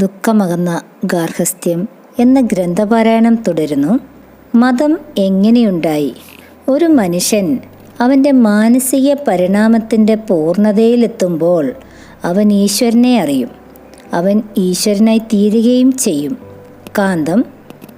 ദുഃഖമകന്ന ഗാർഹസ്ഥ്യം എന്ന ഗ്രന്ഥപാരായണം തുടരുന്നു. മതം എങ്ങനെയുണ്ടായി? ഒരു മനുഷ്യൻ അവന്റെ മാനസിക പരിണാമത്തിന്റെ പൂർണതയിലെത്തുമ്പോൾ അവൻ ഈശ്വരനെ അറിയും. അവൻ ഈശ്വരനായി തീരുകയും ചെയ്യും. കാന്തം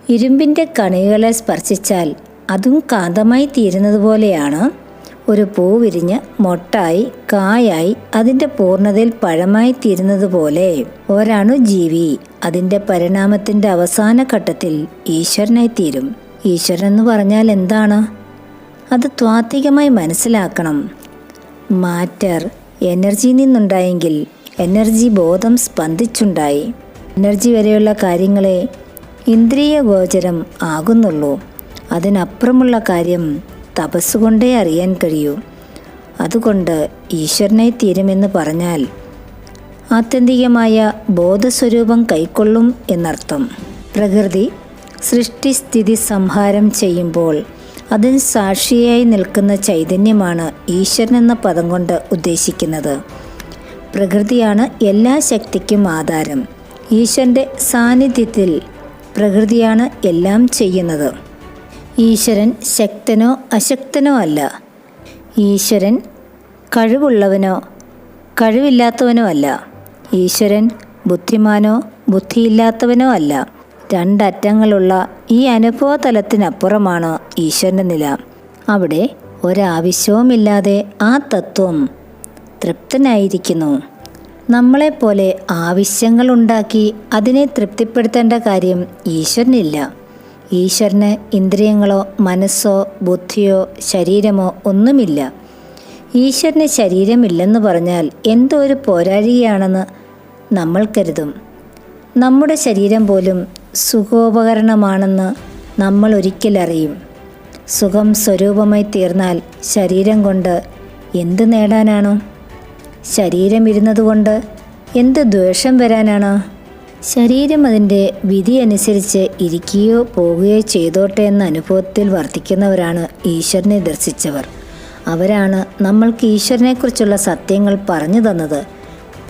ഇരുമ്പിന്റെ കണികളെ സ്പർശിച്ചാൽ അതും കാന്തമായി തീരുന്നത് പോലെയാണ്. ഒരു പൂ വിരിഞ്ഞ് മൊട്ടായി കായായി അതിന്റെ പൂർണതയിൽ പഴമായി തീരുന്നത് പോലെ ഒരണു ജീവി അതിന്റെ പരിണാമത്തിന്റെ അവസാന ഘട്ടത്തിൽ ഈശ്വരനായി തീരും ഈശ്വരൻ എന്ന് പറഞ്ഞാൽ എന്താണ്? അത് ത്വാത്വികമായി മനസ്സിലാക്കണം. മാറ്റർ എനർജിയിൽ നിന്നുണ്ടായെങ്കിൽ എനർജി ബോധം സ്പന്ദിച്ചുണ്ടായി. എനർജി വരെയുള്ള കാര്യങ്ങളെ ഇന്ദ്രിയ ഗോചരം ആകുന്നുള്ളൂ. അതിനപ്പുറമുള്ള കാര്യം തപസ്സുകൊണ്ടേ അറിയാൻ കഴിയൂ. അതുകൊണ്ട് ഈശ്വരനായി തീരുമെന്ന് പറഞ്ഞാൽ ആത്യന്തികമായ ബോധസ്വരൂപം കൈക്കൊള്ളും എന്നർത്ഥം. പ്രകൃതി സൃഷ്ടിസ്ഥിതി സംഹാരം ചെയ്യുമ്പോൾ അതിന് സാക്ഷിയായി നിൽക്കുന്ന ചൈതന്യമാണ് ഈശ്വരൻ എന്ന പദം കൊണ്ട് ഉദ്ദേശിക്കുന്നത്. പ്രകൃതിയാണ് എല്ലാ ശക്തിക്കും ആധാരം. ഈശ്വരന്റെ സാന്നിധ്യത്തിൽ പ്രകൃതിയാണ് എല്ലാം ചെയ്യുന്നത്. ഈശ്വരൻ ശക്തനോ അശക്തനോ അല്ല. ഈശ്വരൻ കഴിവുള്ളവനോ കഴിവില്ലാത്തവനോ അല്ല. ഈശ്വരൻ ബുദ്ധിമാനോ ബുദ്ധിയില്ലാത്തവനോ അല്ല. രണ്ടറ്റങ്ങളുള്ള ഈ അനുഭവ തലത്തിനപ്പുറമാണ് ഈശ്വരന്റെ നില. അവിടെ ഒരാവശ്യവുമില്ലാതെ ആ തത്വം തൃപ്തനായിരിക്കുന്നു. നമ്മളെപ്പോലെ ആവശ്യങ്ങളുണ്ടാക്കി അതിനെ തൃപ്തിപ്പെടുത്തേണ്ട കാര്യം ഈശ്വരനില്ല. ഈശ്വരന് ഇന്ദ്രിയങ്ങളോ മനസ്സോ ബുദ്ധിയോ ശരീരമോ ഒന്നുമില്ല. ഈശ്വരന് ശരീരമില്ലെന്ന് പറഞ്ഞാൽ എന്തോ ഒരു പോരാഴികയാണെന്ന് നമ്മൾ കരുതും. നമ്മുടെ ശരീരം പോലും സുഖോപകരണമാണെന്ന് നമ്മൾ ഒരിക്കലറിയും സുഖം സ്വരൂപമായി തീർന്നാൽ ശരീരം കൊണ്ട് എന്ത് നേടാനാണോ? ശരീരം ഇരുന്നതുകൊണ്ട് എന്ത് ദ്വേഷം വരാനാണ്? ശരീരം അതിന്റെ വിധി അനുസരിച്ച് ഇരിക്കുകയോ പോവുകയോ ചെയ്തോട്ടെ എന്ന അനുഭവത്തിൽ വർത്തിക്കുന്നവരാണ് ഈശ്വരനെ ദർശിച്ചവർ. അവരാണ് നമ്മൾക്ക് ഈശ്വരനെക്കുറിച്ചുള്ള സത്യങ്ങൾ പറഞ്ഞു തന്നത്.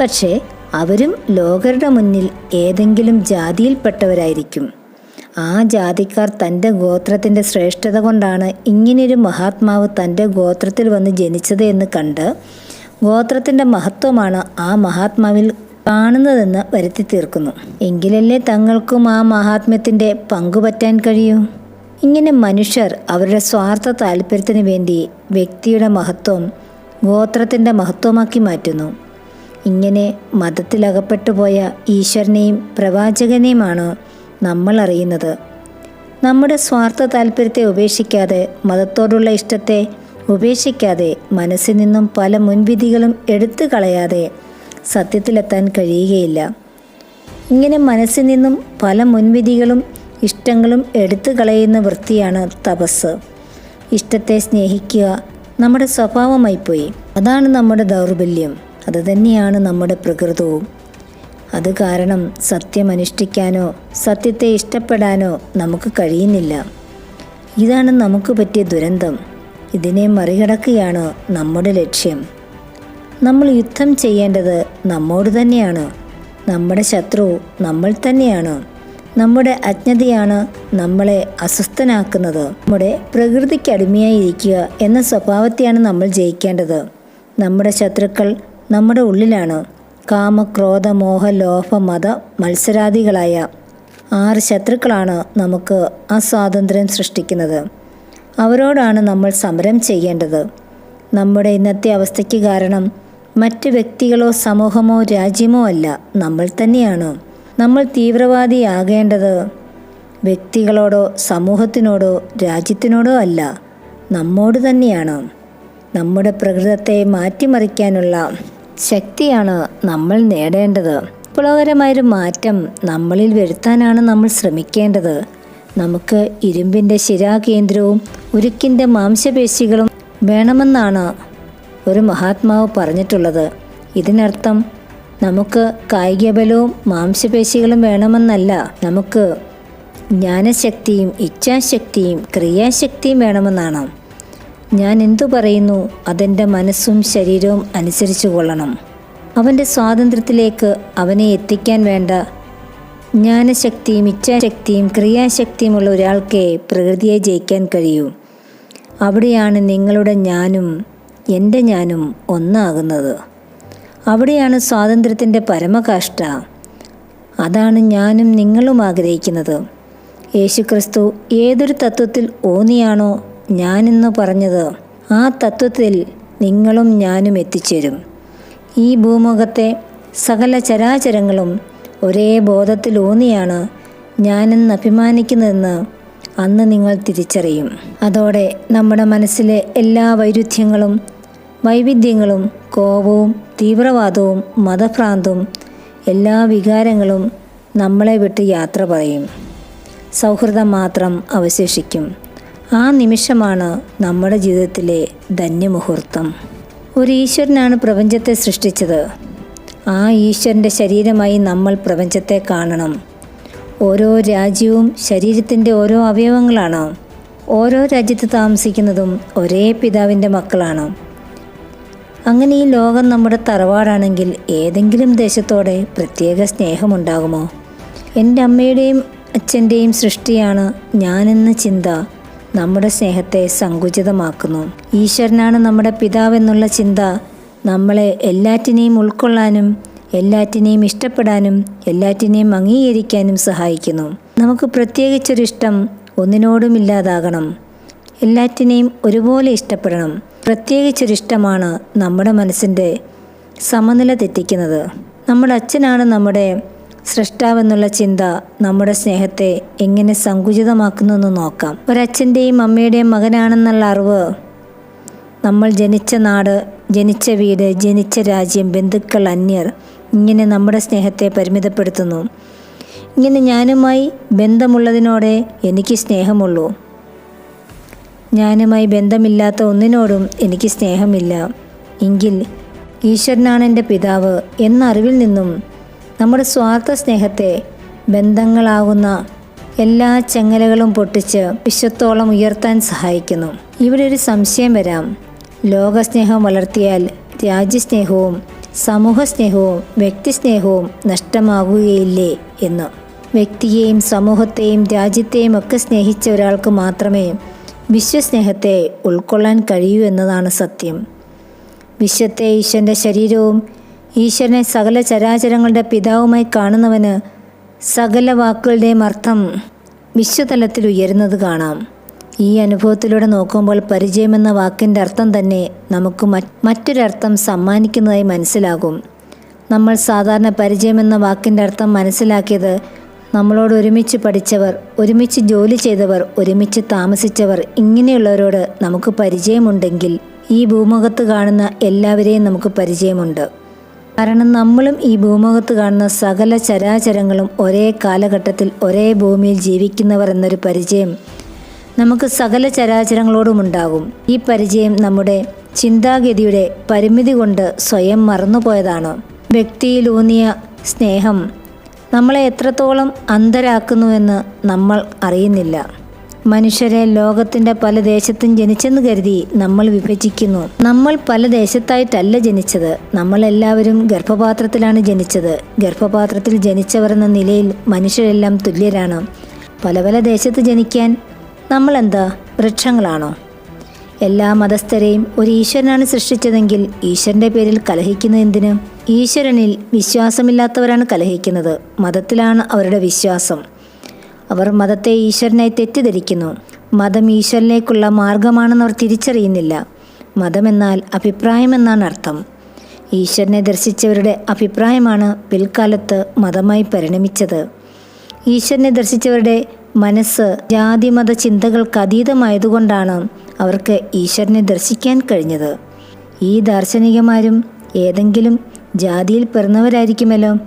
പക്ഷേ അവരും ലോകരുടെ മുന്നിൽ ഏതെങ്കിലും ജാതിയിൽപ്പെട്ടവരായിരിക്കും. ആ ജാതിക്കാർ തന്റെ ഗോത്രത്തിന്റെ ശ്രേഷ്ഠത കൊണ്ടാണ് ഇങ്ങനെയൊരു മഹാത്മാവ് തന്റെ ഗോത്രത്തിൽ വന്ന് ജനിച്ചത് എന്ന് കണ്ട് ഗോത്രത്തിന്റെ മഹത്വമാണ് ആ മഹാത്മാവിൽ കാണുന്നതെന്ന് വരുത്തി തീർക്കുന്നു. എങ്കിലല്ലേ തങ്ങൾക്കും ആ മഹാത്മ്യത്തിന്റെ പങ്കുപറ്റാൻ കഴിയൂ? ഇങ്ങനെ മനുഷ്യർ അവരുടെ സ്വാർത്ഥ താല്പര്യത്തിന് വേണ്ടി വ്യക്തിയുടെ മഹത്വം ഗോത്രത്തിന്റെ മഹത്വമാക്കി മാറ്റുന്നു. ഇങ്ങനെ മതത്തിലകപ്പെട്ടു പോയ ഈശ്വരനെയും പ്രവാചകനെയുമാണ് നമ്മൾ അറിയുന്നത്? നമ്മുടെ സ്വാർത്ഥ താല്പര്യത്തെ ഉപേക്ഷിക്കാതെ മതത്തോടുള്ള ഇഷ്ടത്തെ ഉപേക്ഷിക്കാതെ മനസ്സിൽ നിന്നും പല മുൻവിധികളും എടുത്തു കളയാതെ സത്യത്തിലെത്താൻ കഴിയുകയില്ല. ഇങ്ങനെ മനസ്സിൽ നിന്നും പല മുൻവിധികളും ഇഷ്ടങ്ങളും എടുത്തു കളയുന്ന വൃത്തിയാണ് തപസ് ഇഷ്ടത്തെ സ്നേഹിക്കുക നമ്മുടെ സ്വഭാവമായിപ്പോയി. അതാണ് നമ്മുടെ ദൗർബല്യം. അത് തന്നെയാണ് നമ്മുടെ പ്രകൃതവും. അത് കാരണം സത്യം അനുഷ്ഠിക്കാനോ സത്യത്തെ ഇഷ്ടപ്പെടാനോ നമുക്ക് കഴിയുന്നില്ല. ഇതാണ് നമുക്ക് പറ്റിയ ദുരന്തം. ഇതിനെ മറികടക്കുകയാണ് നമ്മുടെ ലക്ഷ്യം. നമ്മൾ യുദ്ധം ചെയ്യേണ്ടത് നമ്മോട് തന്നെയാണ്. നമ്മുടെ ശത്രു നമ്മൾ തന്നെയാണ്. നമ്മുടെ അജ്ഞതയാണ് നമ്മളെ അസ്വസ്ഥനാക്കുന്നത്. നമ്മുടെ പ്രകൃതിക്ക് അടിമയായിരിക്കുക എന്ന സ്വഭാവത്തെയാണ് നമ്മൾ ജയിക്കേണ്ടത്. നമ്മുടെ ശത്രുക്കൾ നമ്മുടെ ഉള്ളിലാണ്. കാമ ക്രോധ മോഹ ലോഭ മത മത്സരാദികളായ ആറ് ശത്രുക്കളാണ് നമുക്ക് അസ്വാതന്ത്ര്യം സ്വാതന്ത്ര്യം സൃഷ്ടിക്കുന്നത്. അവരോടാണ് നമ്മൾ സമരം ചെയ്യേണ്ടത്. നമ്മുടെ ഇന്നത്തെ അവസ്ഥയ്ക്ക് കാരണം മറ്റ് വ്യക്തികളോ സമൂഹമോ രാജ്യമോ അല്ല നമ്മൾ തന്നെയാണ്. നമ്മൾ തീവ്രവാദിയാകേണ്ടത് വ്യക്തികളോടോ സമൂഹത്തിനോടോ രാജ്യത്തിനോടോ അല്ല നമ്മോട് തന്നെയാണ്. നമ്മുടെ പ്രകൃതത്തെ മാറ്റിമറിക്കാനുള്ള ശക്തിയാണ് നമ്മൾ നേടേണ്ടത്. വിപ്ലവകരമായൊരു മാറ്റം നമ്മളിൽ വരുത്താനാണ് നമ്മൾ ശ്രമിക്കേണ്ടത്. നമുക്ക് ഇരുമ്പിന്റെ ശിരാകേന്ദ്രവും ഉരുക്കിന്റെ മാംസപേശികളും വേണമെന്നാണ് ഒരു മഹാത്മാവ് പറഞ്ഞിട്ടുള്ളത്. ഇതിനർത്ഥം നമുക്ക് കായികബലവും മാംസപേശികളും വേണമെന്നല്ല. നമുക്ക് ജ്ഞാനശക്തിയും ഇച്ഛാശക്തിയും ക്രിയാശക്തിയും വേണമെന്നാണ്. ഞാൻ എന്തു പറയുന്നു അതെന്റെ മനസ്സും ശരീരവും അനുസരിച്ചു കൊള്ളണം. അവന്റെ സ്വാതന്ത്ര്യത്തിലേക്ക് അവനെ എത്തിക്കാൻ വേണ്ട ജ്ഞാനശക്തിയും ഇച്ഛാശക്തിയും ക്രിയാശക്തിയുമുള്ള ഒരാൾക്കേ പ്രകൃതിയെ ജയിക്കാൻ കഴിയൂ. അവിടെയാണ് നിങ്ങളുടെ ഞാനും എന്റെ ഞാനും ഒന്നാകുന്നത്. അവിടെയാണ് സ്വാതന്ത്ര്യത്തിന്റെ പരമകാഷ്ഠ. അതാണ് ഞാനും നിങ്ങളും ആഗ്രഹിക്കുന്നത്. യേശുക്രിസ്തു ഏതൊരു തത്വത്തിൽ ഊന്നിയാണോ ഞാനെന്ന് പറഞ്ഞത് ആ തത്വത്തിൽ നിങ്ങളും ഞാനും എത്തിച്ചേരും. ഈ ഭൂമുഖത്തെ സകല ചരാചരങ്ങളും ഒരേ ബോധത്തിൽ ഊന്നിയാണ് ഞാനെന്ന് അഭിമാനിക്കുന്നതെന്ന് അന്ന് നിങ്ങൾ തിരിച്ചറിയും. അതോടെ നമ്മുടെ മനസ്സിലെ എല്ലാ വൈരുദ്ധ്യങ്ങളും വൈവിധ്യങ്ങളും കോപവും തീവ്രവാദവും മതഭ്രാന്തും എല്ലാ വികാരങ്ങളും നമ്മളെ വിട്ട് യാത്ര പറയും. സൗഹൃദം മാത്രം അവശേഷിക്കും. ആ നിമിഷമാണ് നമ്മുടെ ജീവിതത്തിലെ ധന്യമുഹൂർത്തം. ഒരു ഈശ്വരനാണ് പ്രപഞ്ചത്തെ സൃഷ്ടിച്ചത്. ആ ഈശ്വരന്റെ ശരീരമായി നമ്മൾ പ്രപഞ്ചത്തെ കാണണം. ഓരോ രാജ്യവും ശരീരത്തിന്റെ ഓരോ അവയവങ്ങളാണ്. ഓരോ രാജ്യത്ത് താമസിക്കുന്നതും ഒരേ പിതാവിന്റെ മക്കളാണ്. അങ്ങനെ ഈ ലോകം നമ്മുടെ തറവാടാണെങ്കിൽ ഏതെങ്കിലും ദേശത്തോടെ പ്രത്യേക സ്നേഹമുണ്ടാകുമോ? എന്റെ അമ്മയുടെയും അച്ഛന്റെയും സൃഷ്ടിയാണ് ഞാനെന്ന ചിന്ത നമ്മുടെ സ്നേഹത്തെ സങ്കുചിതമാക്കുന്നു. ഈശ്വരനാണ് നമ്മുടെ പിതാവെന്നുള്ള ചിന്ത നമ്മളെ എല്ലാറ്റിനെയും ഉൾക്കൊള്ളാനും എല്ലാറ്റിനെയും ഇഷ്ടപ്പെടാനും എല്ലാറ്റിനെയും അംഗീകരിക്കാനും സഹായിക്കുന്നു. നമുക്ക് പ്രത്യേകിച്ചൊരിഷ്ടം ഒന്നിനോടും ഇല്ലാതാകണം. എല്ലാറ്റിനെയും ഒരുപോലെ ഇഷ്ടപ്പെടണം. പ്രത്യേകിച്ചൊരിഷ്ടമാണ് നമ്മുടെ മനസ്സിന്റെ സമനില തെറ്റിക്കുന്നത്. നമ്മുടെ അച്ഛനാണ് നമ്മുടെ സൃഷ്ടാവെന്നുള്ള ചിന്ത നമ്മുടെ സ്നേഹത്തെ എങ്ങനെ സങ്കുചിതമാക്കുന്നു എന്ന് നോക്കാം. ഒരച്ഛന്റെയും അമ്മയുടെയും മകനാണെന്നുള്ള അറിവ് നമ്മൾ ജനിച്ച നാട് ജനിച്ച വീട് ജനിച്ച രാജ്യം ബന്ധുക്കൾ അന്യർ ഇങ്ങനെ നമ്മുടെ സ്നേഹത്തെ പരിമിതപ്പെടുത്തുന്നു. ഇങ്ങനെ ഞാനുമായി ബന്ധമുള്ളതിനോടെ എനിക്ക് സ്നേഹമുള്ളൂ. ഞാനുമായി ബന്ധമില്ലാത്ത ഒന്നിനോടും എനിക്ക് സ്നേഹമില്ല. എങ്കിൽ ഈശ്വരനാണ് എന്റെ പിതാവ് എന്ന അറിവിൽ നിന്നും നമ്മുടെ സ്വാർത്ഥ സ്നേഹത്തെ ബന്ധങ്ങളാകുന്ന എല്ലാ ചെങ്ങലകളും പൊട്ടിച്ച് വിശ്വത്തോളം ഉയർത്താൻ സഹായിക്കുന്നു. ഇവിടെ ഒരു സംശയം വരാം. ലോകസ്നേഹം വളർത്തിയാൽ രാജ്യസ്നേഹവും സമൂഹസ്നേഹവും വ്യക്തിസ്നേഹവും നഷ്ടമാകുകയില്ലേ എന്ന്. വ്യക്തിയെയും സമൂഹത്തെയും രാജ്യത്തെയും ഒക്കെ സ്നേഹിച്ച ഒരാൾക്ക് മാത്രമേ വിശ്വസ്നേഹത്തെ ഉൾക്കൊള്ളാൻ കഴിയൂ എന്നതാണ് സത്യം. വിശ്വത്തെ ഈശ്വരന്റെ ശരീരവും ഈശ്വരനെ സകല ചരാചരങ്ങളുടെ പിതാവുമായി കാണുന്നവന് സകല വാക്കുകളുടെയും അർത്ഥം വിശ്വതലത്തിൽ ഉയരുന്നത് കാണാം. ഈ അനുഭവത്തിലൂടെ നോക്കുമ്പോൾ പരിചയമെന്ന വാക്കിന്റെ അർത്ഥം തന്നെ നമുക്ക് മറ്റൊരർത്ഥം സമ്മാനിക്കുന്നതായി മനസ്സിലാകും. നമ്മൾ സാധാരണ പരിചയമെന്ന വാക്കിന്റെ അർത്ഥം മനസ്സിലാക്കിയത് നമ്മളോട് ഒരുമിച്ച് പഠിച്ചവർ ഒരുമിച്ച് ജോലി ചെയ്തവർ ഒരുമിച്ച് താമസിച്ചവർ ഇങ്ങനെയുള്ളവരോട് നമുക്ക് പരിചയമുണ്ടെങ്കിൽ ഈ ഭൂമുഖത്ത് കാണുന്ന എല്ലാവരെയും നമുക്ക് പരിചയമുണ്ട്. കാരണം നമ്മളും ഈ ഭൂമുഖത്ത് കാണുന്ന സകല ചരാചരങ്ങളും ഒരേ കാലഘട്ടത്തിൽ ഒരേ ഭൂമിയിൽ ജീവിക്കുന്നവർ എന്നൊരു പരിചയം നമുക്ക് സകല ചരാചരങ്ങളോടും ഉണ്ടാകും. ഈ പരിചയം നമ്മുടെ ചിന്താഗതിയുടെ പരിമിതി കൊണ്ട് സ്വയം മറന്നുപോയതാണ്. വ്യക്തിയിലൂന്നിയ സ്നേഹം നമ്മളെ എത്രത്തോളം അന്ധരാക്കുന്നുവെന്ന് നമ്മൾ അറിയുന്നില്ല. മനുഷ്യരെ ലോകത്തിന്റെ പല ദേശത്തും ജനിച്ചെന്ന് കരുതി നമ്മൾ വിഭജിക്കുന്നു. നമ്മൾ പല ദേശത്തായിട്ടല്ല ജനിച്ചത്. നമ്മളെല്ലാവരും ഗർഭപാത്രത്തിലാണ് ജനിച്ചത്. ഗർഭപാത്രത്തിൽ ജനിച്ചവർ എന്ന നിലയിൽ മനുഷ്യരെല്ലാം തുല്യരാണ്. പല പല ദേശത്ത് ജനിക്കാൻ നമ്മളെന്താ? വൃക്ഷങ്ങളാണോ? എല്ലാ മതസ്ഥരെയും ഒരു ഈശ്വരനാണ് സൃഷ്ടിച്ചതെങ്കിൽ ഈശ്വരന്റെ പേരിൽ കലഹിക്കുന്നത് എന്തിന്? ഈശ്വരനിൽ വിശ്വാസമില്ലാത്തവരാണ് കലഹിക്കുന്നത്. മതത്തിലാണ് അവരുടെ വിശ്വാസം. അവർ മതത്തെ ഈശ്വരനായി തെറ്റിദ്ധരിക്കുന്നു. മതം ഈശ്വരനിലേക്കുള്ള മാർഗമാണെന്ന് അവർ തിരിച്ചറിയുന്നില്ല. മതമെന്നാൽ അഭിപ്രായമെന്നാണ് അർത്ഥം. ഈശ്വരനെ ദർശിച്ചവരുടെ അഭിപ്രായമാണ് പിൽക്കാലത്ത് മതമായി പരിണമിച്ചത്. ഈശ്വരനെ ദർശിച്ചവരുടെ മനസ്സ് ജാതിമത ചിന്തകൾക്ക് അതീതമായതുകൊണ്ടാണ് അവർക്ക് ഈശ്വരനെ ദർശിക്കാൻ കഴിഞ്ഞത്. ഈ ദാർശനികമാരും ഏതെങ്കിലും ജാതിയിൽ പിറന്നവരായിരിക്കുമല്ലോ.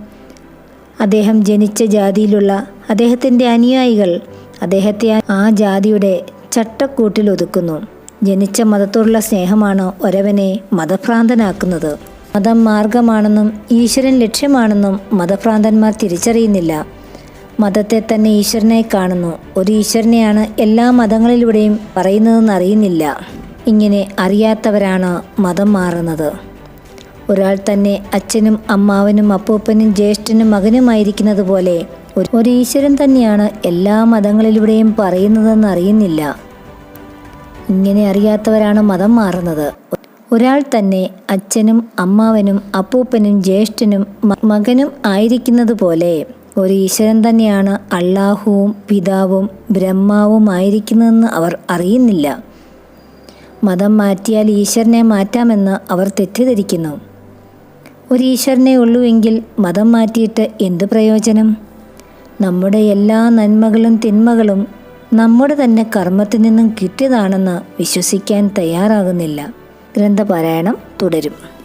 അദ്ദേഹം ജനിച്ച ജാതിയിലുള്ള അദ്ദേഹത്തിന്റെ അനുയായികൾ അദ്ദേഹത്തെ ആ ജാതിയുടെ ചട്ടക്കൂട്ടിൽ ഒതുക്കുന്നു. ജനിച്ച മതത്തോടുള്ള സ്നേഹമാണ് ഒരവനെ മതഭ്രാന്തനാക്കുന്നത്. മതം മാർഗമാണെന്നും ഈശ്വരൻ ലക്ഷ്യമാണെന്നും മതഭ്രാന്തന്മാർ തിരിച്ചറിയുന്നില്ല. മതത്തെ തന്നെ ഈശ്വരനായി കാണുന്നു. ഒരു ഈശ്വരനെയാണ് എല്ലാ മതങ്ങളിലൂടെയും പറയുന്നതെന്ന് അറിയുന്നില്ല. ഇങ്ങനെ അറിയാത്തവരാണ് മതം മാറുന്നത്. ഒരാൾ തന്നെ അച്ഛനും അമ്മാവനും അപ്പൂപ്പനും ജ്യേഷ്ഠനും മകനുമായിരിക്കുന്നത് പോലെ ഒരു- ഈശ്വരൻ തന്നെയാണ് എല്ലാ മതങ്ങളിലൂടെയും പറയുന്നതെന്ന് അറിയുന്നില്ല. ഇങ്ങനെ അറിയാത്തവരാണ് മതം മാറുന്നത്. ഒരാൾ തന്നെ അച്ഛനും അമ്മാവനും അപ്പൂപ്പനും ജ്യേഷ്ഠനും മകനും ആയിരിക്കുന്നത് പോലെ ഒരു ഈശ്വരൻ തന്നെയാണ് അള്ളാഹുവും പിതാവും ബ്രഹ്മാവും ആയിരിക്കുന്നതെന്ന് അവർ അറിയുന്നില്ല. മതം മാറ്റിയാൽ ഈശ്വരനെ മാറ്റാമെന്ന് അവർ തെറ്റിദ്ധരിക്കുന്നു. ഒരു ഈശ്വരനെ ഉള്ളുവെങ്കിൽ മതം മാറ്റിയിട്ട് എന്ത് പ്രയോജനം? നമ്മുടെ എല്ലാ നന്മകളും തിന്മകളും നമ്മുടെ തന്നെ കർമ്മത്തിൽ നിന്നും കിട്ടിയതാണെന്ന് വിശ്വസിക്കാൻ തയ്യാറാകുന്നില്ല. ഗ്രന്ഥപാരായണം തുടരും.